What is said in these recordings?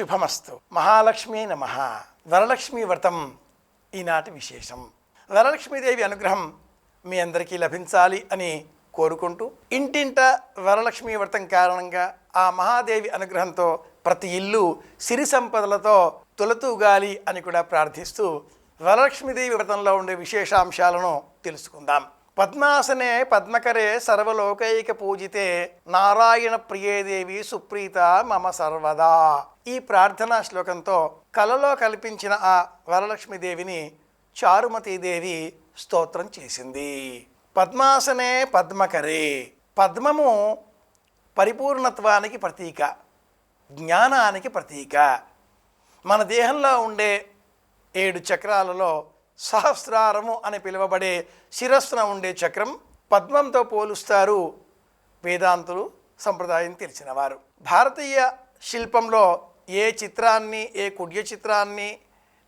శుభమస్తు. మహాలక్ష్మి నమ. వరలక్ష్మి వ్రతం ఈనాటి విశేషం. వరలక్ష్మీదేవి అనుగ్రహం మీ అందరికీ లభించాలి అని కోరుకుంటూ ఇంటింట వరలక్ష్మి వ్రతం కారణంగా ఆ మహాదేవి అనుగ్రహంతో ప్రతి ఇల్లు సిరి సంపదలతో తొలతూగాలి అని కూడా ప్రార్థిస్తూ వరలక్ష్మీదేవి వ్రతంలో ఉండే విశేషాంశాలను తెలుసుకుందాం. పద్మాసనే పద్మకరే సర్వలోకైక పూజితే నారాయణ ప్రియేదేవి సుప్రీత మమ సర్వదా. ఈ ప్రార్థనా శ్లోకంతో కలలో కల్పించిన ఆ వరలక్ష్మీదేవిని చారుమతీదేవి స్తోత్రం చేసింది. పద్మాసనే పద్మకరే. పద్మము పరిపూర్ణత్వానికి ప్రతీక జ్ఞానానికి ప్రతీక. మన దేహంలో ఉండే ఏడు చక్రాలలో సహస్రారము అని పిలువబడే శిరస్సున ఉండే చక్రం పద్మంతో పోలుస్తారు వేదాంతులు సంప్రదాయం తెలిసినవారు. భారతీయ శిల్పంలో ఏ చిత్రాన్ని ఏ కుడ్య చిత్రాన్ని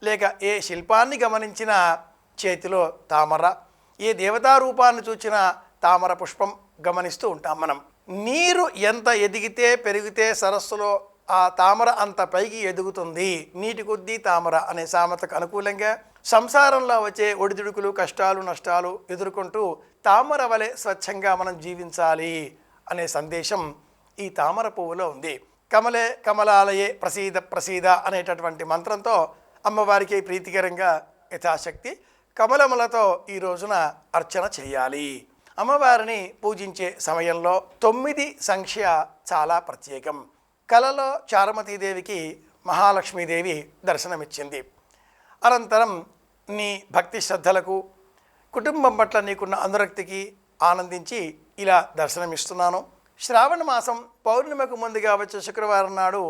లేక ఏ శిల్పాన్ని గమనించినా చేతిలో తామర ఏ దేవతారూపాన్ని చూచిన చూచినా తామర పుష్పం గమనిస్తూ ఉంటాం మనం. నీరు ఎంత ఎదిగితే పెరిగితే సరస్సులో ఆ తామర అంత పైకి ఎదుగుతుంది. నీటి కొద్దీ తామర అనే సామెతకు అనుకూలంగా సంసారంలో వచ్చే ఒడిదుడుకులు కష్టాలు నష్టాలు ఎదుర్కొంటూ తామర వలె స్వచ్ఛంగా మనం జీవించాలి అనే సందేశం ఈ తామర పువ్వులో ఉంది. కమలే కమలాలయే ప్రసీద ప్రసీద అనేటటువంటి మంత్రంతో అమ్మవారికి ప్రీతికరంగా యథాశక్తి కమలములతో ఈ రోజున అర్చన చేయాలి. అమ్మవారిని పూజించే సమయంలో తొమ్మిది సంఖ్య చాలా ప్రత్యేకం. కలలో చారుమతీదేవికి మహాలక్ష్మీదేవి దర్శనమిచ్చింది. అనంతరం నీ భక్తి శ్రద్ధలకు కుటుంబం పట్ల నీకున్న అనురక్తికి ఆనందించి ఇలా దర్శనమిస్తున్నాను. శ్రావణ మాసం పౌర్ణిమకు ముందుగా వచ్చే శుక్రవారం నాడు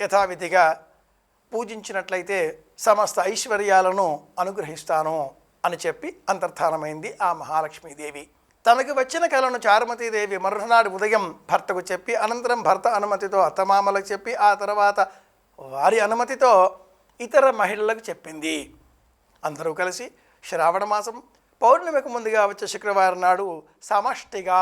యథావిధిగా పూజించినట్లయితే సమస్త ఐశ్వర్యాలను అనుగ్రహిస్తాను అని చెప్పి అంతర్ధానమైంది ఆ మహాలక్ష్మీదేవి. తనకు వచ్చిన కళను చారుమతీదేవి మరునాడు ఉదయం భర్తకు చెప్పి అనంతరం భర్త అనుమతితో అత్తమామలకు చెప్పి ఆ తర్వాత వారి అనుమతితో ఇతర మహిళలకు చెప్పింది. అందరూ కలిసి శ్రావణ మాసం పౌర్ణమికి ముందుగా వచ్చే శుక్రవారం నాడు సమష్టిగా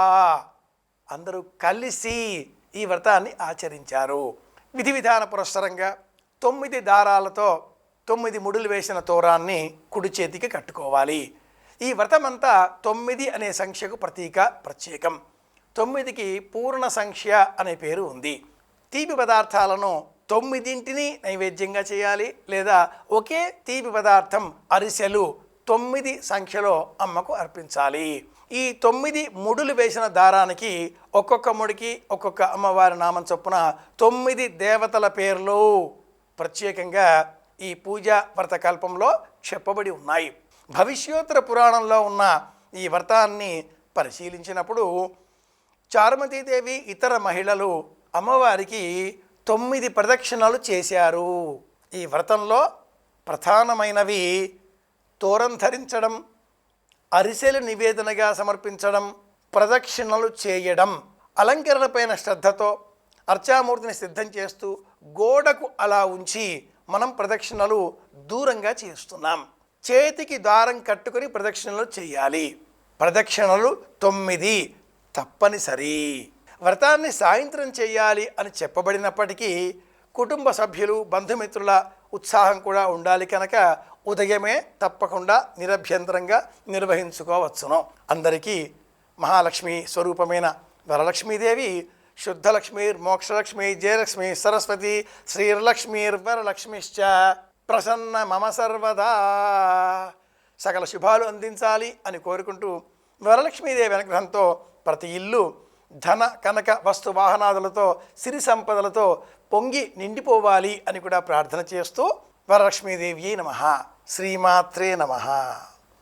అందరూ కలిసి ఈ వ్రతాన్ని ఆచరించారు. విధి విధాన పురస్సరంగా తొమ్మిది దారాలతో తొమ్మిది ముడులు వేసిన తోరాన్ని కుడి చేతికి కట్టుకోవాలి. ఈ వ్రతమంతా తొమ్మిది అనే సంఖ్యకు ప్రతీక ప్రత్యేకం. తొమ్మిదికి పూర్ణ సంఖ్య అనే పేరు ఉంది. తీపి పదార్థాలను తొమ్మిదింటిని నైవేద్యంగా చేయాలి లేదా ఒకే తీపి పదార్థం అరిసెలు తొమ్మిది సంఖ్యలో అమ్మకు అర్పించాలి. ఈ తొమ్మిది ముడులు వేసిన దారానికి ఒక్కొక్క ముడికి ఒక్కొక్క అమ్మవారి నామం చొప్పున తొమ్మిది దేవతల పేర్లు ప్రత్యేకంగా ఈ పూజా వ్రతకల్పంలో చెప్పబడి ఉన్నాయి. భవిష్యోత్తర పురాణంలో ఉన్న ఈ వ్రతాన్ని పరిశీలించినప్పుడు చారుమతీదేవి ఇతర మహిళలు అమ్మవారికి తొమ్మిది ప్రదక్షిణలు చేశారు. ఈ వ్రతంలో ప్రధానమైనవి తోరం ధరించడం అరిసెలు నివేదనగా సమర్పించడం ప్రదక్షిణలు చేయడం. అలంకరణపైన శ్రద్ధతో అర్చామూర్తిని సిద్ధం చేస్తూ గోడకు అలా ఉంచి మనం ప్రదక్షిణలు దూరంగా చేస్తున్నాం. చేతికి దారం కట్టుకొని ప్రదక్షిణలు చేయాలి. ప్రదక్షిణలు తొమ్మిది తప్పనిసరి. వ్రతాన్ని సాయంత్రం చేయాలి అని చెప్పబడినప్పటికీ కుటుంబ సభ్యులు బంధుమిత్రుల ఉత్సాహం కూడా ఉండాలి కనుక ఉదయమే తప్పకుండా నిరభ్యంతరంగా నిర్వహించుకోవచ్చును. అందరికీ మహాలక్ష్మి స్వరూపమైన వరలక్ష్మీదేవి శుద్ధలక్ష్మీర్ మోక్షలక్ష్మి జయలక్ష్మి సరస్వతి శ్రీర్లక్ష్మీర్ వరలక్ష్మిశ్చ ప్రసన్న మమ సర్వదా. సకల శుభాలు అందించాలి అని కోరుకుంటూ వరలక్ష్మీదేవి అనుగ్రహంతో ప్రతి ఇల్లు ధన కనక వస్తు వాహనాదులతో సిరి సంపదలతో పొంగి నిండిపోవాలి అని కూడా ప్రార్థన చేస్తూ వరలక్ష్మీదేవి నమ. శ్రీమాత్రే నమ.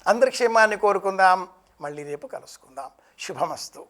అందరి క్షేమాన్ని కోరుకుందాం. మళ్ళీ రేపు కలుసుకుందాం. శుభమస్తు.